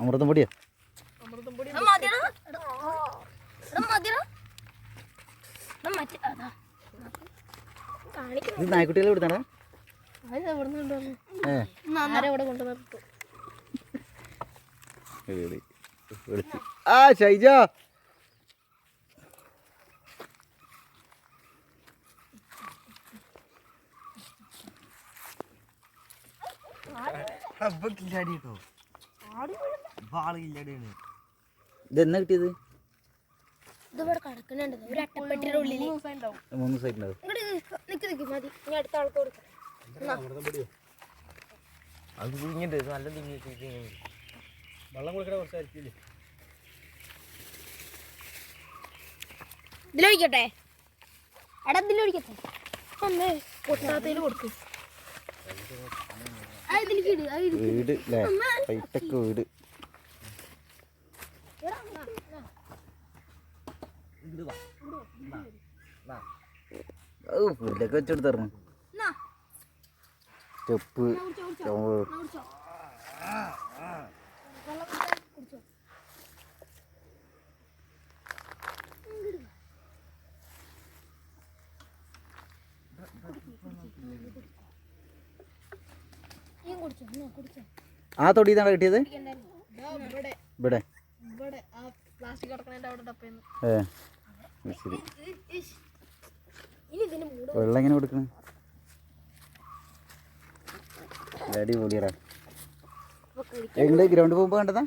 അമൃതം പൊടിയോ അമൃതം പൊടി കൊടുത്താണോ ആ എടാ. ആ മതിയെടാ. എടാ മറ്റേ- അതാ. കാണിക്കണം. ഇത് നായ്ക്കുട്ടികളെ കൊടുത്താടാ അത് എവിടെ കിട്ടിയത്? ഇതിവിടെ കിടക്കുന്നുണ്ട്. ഒരു അട്ടപ്പെട്ടിയുടെ മൂന്ന് സൈഡ് ഉണ്ടാവും നിക്ക് നിക്ക് മതി. ഇനി അടുത്ത ആൾക്ക് കൊടുക്കാം. അത് നല്ല വെള്ളം കൊടുക്കണ കുറച്ചായിരിക്കില്ലേ ഇതിലൊഴിക്കട്ടെ എടാ ഇതിലൊഴിക്കട്ടെ അമ്മേ കൊടുക്കും. വീട് അല്ലേ ഹൈടെക് വീട്. പുല്ലൊക്കെ വെച്ചെടുത്തറന്നു എന്നാ, സ്റ്റെപ്പ് ചുവ എന്നാ കുടിച്ചോ. വെള്ളം കുടിച്ചാ കുടിച്ചോ. നീയും കുടിച്ചോ എന്നാ കുടിച്ചോ ആ തൊടി ഇതാണ് കിട്ടിയത്? ഇവിടെ. ഏ ശരി. വെള്ളം എങ്ങനെ കൊടുക്കണേ? അടിപൊളിയടാ എങ്ങൾ ഗ്രൗണ്ട് പോകുമ്പോൾ കണ്ടതാ?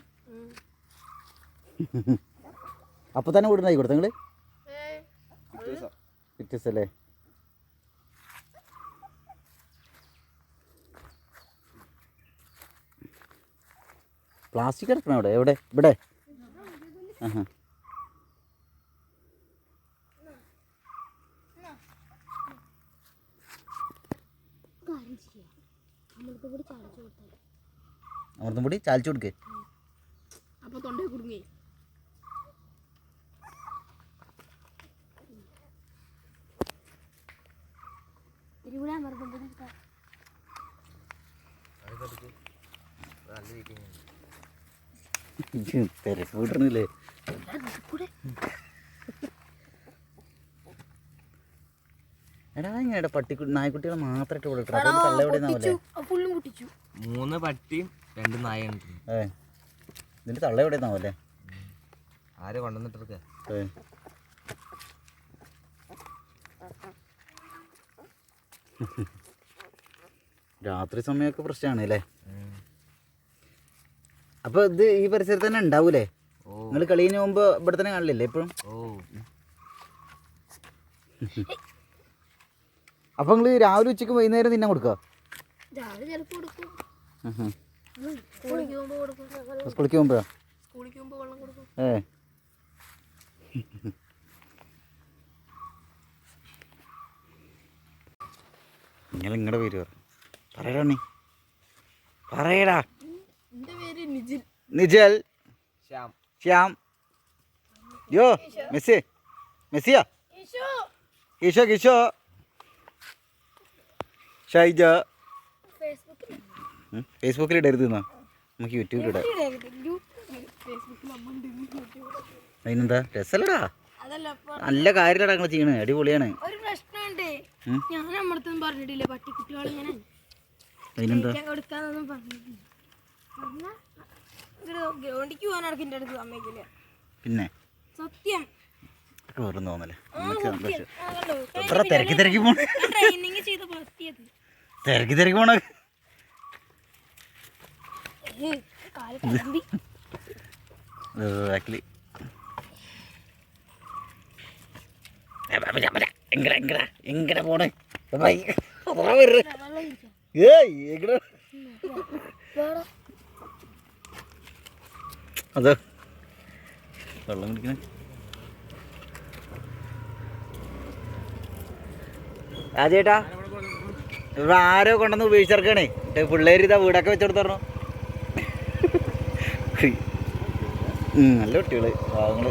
അപ്പൊ തന്നെ വിടുന്നായി കൊടുത്ത നിങ്ങൾ? വ്യത്യസ്തല്ലേ? പ്ലാസ്റ്റിക് കിടക്കണം അവിടെ? എവിടെ? ഇവിടെ. ആഹാ. അമൃതം പൊടി ചാലിച്ചു കൊടുക്ക്. അപ്പൊ തൊണ്ടേ കുടുങ്ങി. ഇതിലൂടെ കൂടി എടുക്കാം നല്ല തിങ്ങിട്ട് തിരക്ക് വിടണില്ലേ കൂടെ എടാ ഇങ്ങനെ പട്ടി നായ്ക്കുട്ടികളെ മാത്രമായിട്ട് കൊടുക്കണം മൂന്ന് പട്ടിയും രണ്ട് നായ ഇതിന്റെ തള്ള എവിടെ നിന്നാവല്ലേ ആരെ കൊണ്ടുവന്നിട്ട് രാത്രി സമയമൊക്കെ പ്രശ്നമാണ് അല്ലേ അപ്പൊ ഇത് ഈ പരിസരത്ത് തന്നെ ഉണ്ടാവൂലേ? നിങ്ങൾ കളീന് മുമ്പ് ഇവിടെ തന്നെ കാണില്ലേ ഇപ്പഴും? അപ്പൊ നിങ്ങൾ രാവിലെ ഉച്ചയ്ക്ക് വൈകുന്നേരം തിന്നാൻ കൊടുക്കുക സ്കൂളിക്ക് പോകുമ്പോഴാ ഏ. നിങ്ങൾ ഇങ്ങടെ പേര് പറയണേ പറയടാ നീ പറയടാ എന്റെ പേര് നിജിൽ നിജൽ ശ്യാം. ശ്യാം. യോ മെസ്സി. മെസ്സിയാ? കിഷോ കിഷോ ഷൈജ. ഫേസ്ബുക്കിൽ ഇടരുത് എന്നാ. നമുക്ക് യൂട്യൂബിൽ ഇടാം. അതിനെന്താ? രസല്ലടാ. നല്ല കാര്യമല്ലടാ നിങ്ങൾ ചെയ്യണേ അടിപൊളിയാണ്. ഒരു പ്രശ്നമുണ്ട്. ഉം. ഞാൻ നമ്മളടുത്തൊന്നും പറഞ്ഞിട്ടില്ല. പട്ടിക്കുട്ടികളിങ്ങനെ അതിനെന്താ? കൊടുക്കാന്നൊന്നും പറഞ്ഞിട്ടില്ല. പറഞ്ഞാ ഗ്രൗണ്ടിക്ക് പോകാൻ ഇടയ്ക്ക് അടുത്ത് പിന്നെ? സത്യം. വെറും തോന്നല്ലേ? എത്ര തിരക്കി തിരക്കി പോണ? തിരക്കി തിരക്കി പോണ. ബാക്കിൽ പോണേ. ഏയ് വേടോ അതോ. വെള്ളം കുടിക്കണേ. രാജേട്ടാ ഇവിടെ ആരോ കൊണ്ടുവന്ന് ഉപയോഗിച്ചിറക്കണേ പിള്ളേർ ഇതാ വീടൊക്കെ വെച്ചെടുത്ത് പറഞ്ഞു നല്ല കുട്ടികൾ പാവങ്ങൾ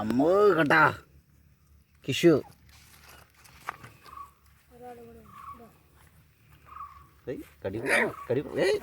അമ്മോ കേട്ടാ കിഷു. കടി കൊടു, കൊടു, ഏയ്.